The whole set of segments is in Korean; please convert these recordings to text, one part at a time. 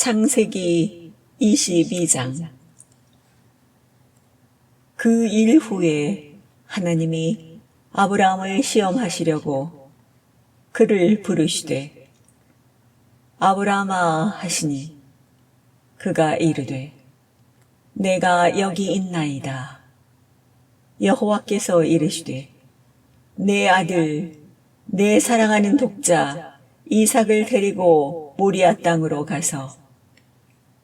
창세기 22장. 그 일 후에 하나님이 아브라함을 시험하시려고 그를 부르시되 아브라함아 하시니 그가 이르되 내가 여기 있나이다. 여호와께서 이르시되 내 아들 내 사랑하는 독자 이삭을 데리고 모리아 땅으로 가서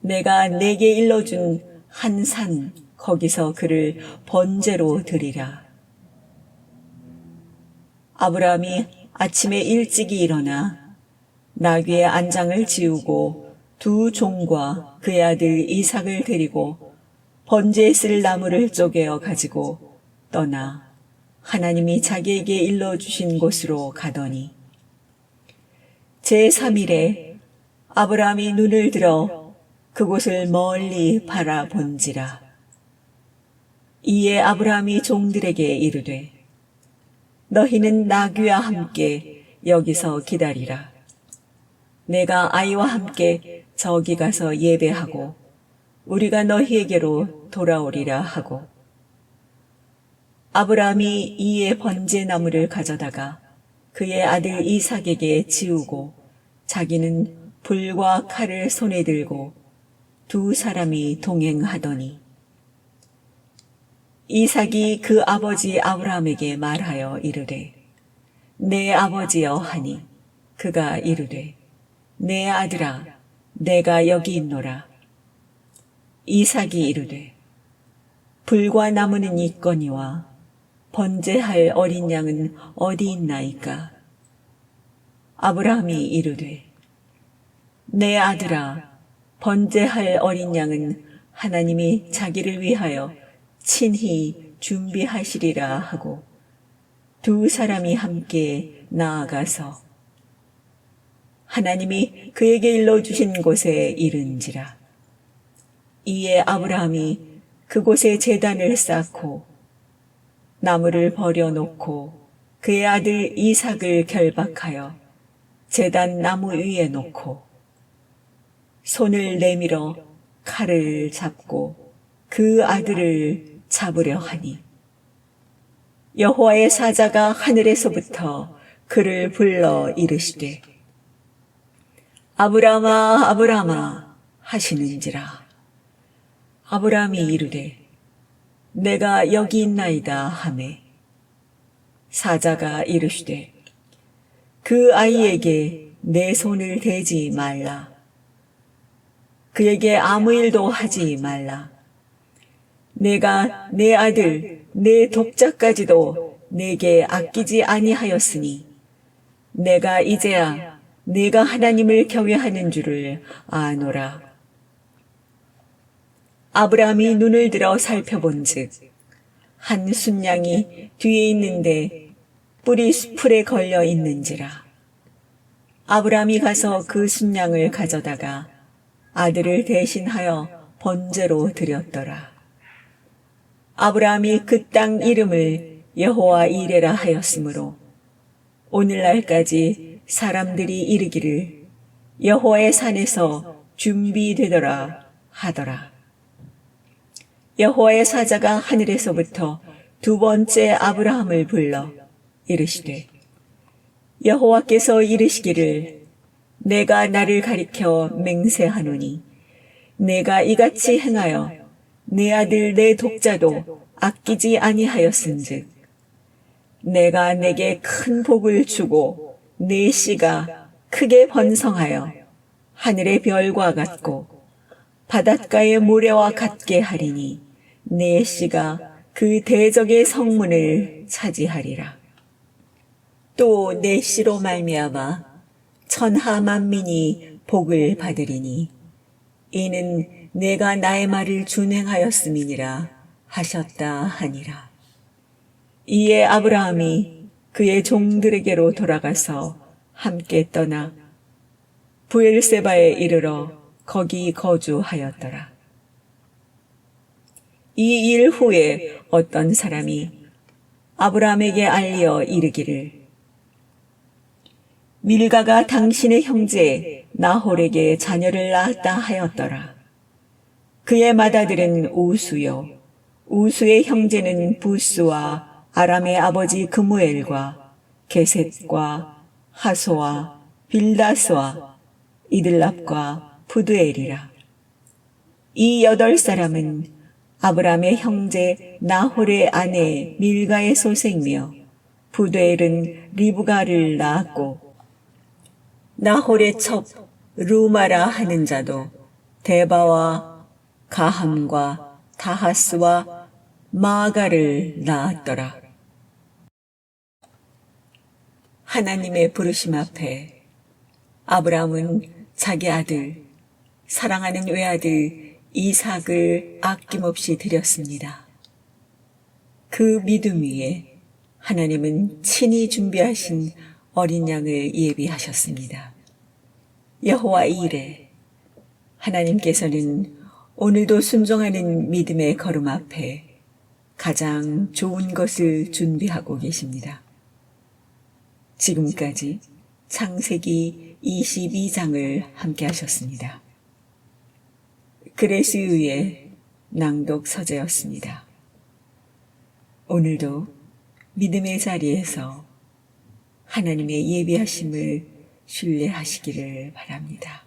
내가 내게 일러준 한 산 거기서 그를 번제로 드리라. 아브라함이 아침에 일찍이 일어나 나귀의 안장을 지우고 두 종과 그의 아들 이삭을 데리고 번제에 쓸 나무를 쪼개어 가지고 떠나 하나님이 자기에게 일러주신 곳으로 가더니 제3일에 아브라함이 눈을 들어 그곳을 멀리 바라본지라. 이에 아브라함이 종들에게 이르되 너희는 나귀와 함께 여기서 기다리라. 내가 아이와 함께 저기 가서 예배하고 우리가 너희에게로 돌아오리라 하고 아브라함이 이에 번제 나무를 가져다가 그의 아들 이삭에게 지우고 자기는 불과 칼을 손에 들고 두 사람이 동행하더니 이삭이 그 아버지 아브라함에게 말하여 이르되 내 아버지여 하니 그가 이르되 내 아들아 내가 여기 있노라. 이삭이 이르되 불과 나무는 있거니와 번제할 어린 양은 어디 있나이까? 아브라함이 이르되 내 아들아 번제할 어린 양은 하나님이 자기를 위하여 친히 준비하시리라 하고 두 사람이 함께 나아가서 하나님이 그에게 일러주신 곳에 이른지라. 이에 아브라함이 그곳에 재단을 쌓고 나무를 버려놓고 그의 아들 이삭을 결박하여 재단 나무 위에 놓고 손을 내밀어 칼을 잡고 그 아들을 잡으려 하니. 여호와의 사자가 하늘에서부터 그를 불러 이르시되 아브라마 아브라마 하시는지라. 아브라함이 이르되 내가 여기 있나이다 하매. 사자가 이르시되 그 아이에게 내 손을 대지 말라 그에게 아무 일도 하지 말라 내가 내 아들 내 독자까지도 내게 아끼지 아니하였으니 내가 이제야 내가 하나님을 경외하는 줄을 아노라. 아브라함이 눈을 들어 살펴본즉 한 순양이 뒤에 있는데 뿔이 풀에 걸려 있는지라. 아브라함이 가서 그 순양을 가져다가 아들을 대신하여 번제로 드렸더라. 아브라함이 그 땅 이름을 여호와 이레라 하였으므로 오늘날까지 사람들이 이르기를 여호와의 산에서 준비되더라 하더라. 여호와의 사자가 하늘에서부터 두 번째 아브라함을 불러 이르시되 여호와께서 이르시기를 내가 나를 가리켜 맹세하노니 내가 이같이 행하여 내 아들 내 독자도 아끼지 아니하였은즉 내가 내게 큰 복을 주고 내 씨가 크게 번성하여 하늘의 별과 같고 바닷가의 모래와 같게 하리니 내 씨가 그 대적의 성문을 차지하리라. 또 내 씨로 말미암아 천하 만민이 복을 받으리니 이는 내가 나의 말을 준행하였음이니라 하셨다 하니라. 이에 아브라함이 그의 종들에게로 돌아가서 함께 떠나 부엘세바에 이르러 거기 거주하였더라. 이 일 후에 어떤 사람이 아브라함에게 알려 이르기를 밀가가 당신의 형제 나홀에게 자녀를 낳았다 하였더라. 그의 맏아들은 우수요. 우수의 형제는 부스와 아람의 아버지 그무엘과 게셋과 하소와 빌다스와 이들랍과 푸드엘이라. 이 여덟 사람은 아브람의 형제 나홀의 아내 밀가의 소생며 푸드엘은 리브가를 낳았고 나홀의 첩 루마라 하는 자도 데바와 가함과 다하스와 마가를 낳았더라. 하나님의 부르심 앞에 아브라함은 자기 아들, 사랑하는 외아들 이삭을 아낌없이 드렸습니다. 그 믿음 위에 하나님은 친히 준비하신 어린 양을 예비하셨습니다. 여호와 이래 하나님께서는 오늘도 순종하는 믿음의 걸음 앞에 가장 좋은 것을 준비하고 계십니다. 지금까지 창세기 22장을 함께 하셨습니다. 그레스 위의 낭독 서재였습니다. 오늘도 믿음의 자리에서 하나님의 예비하심을 신뢰하시기를 바랍니다.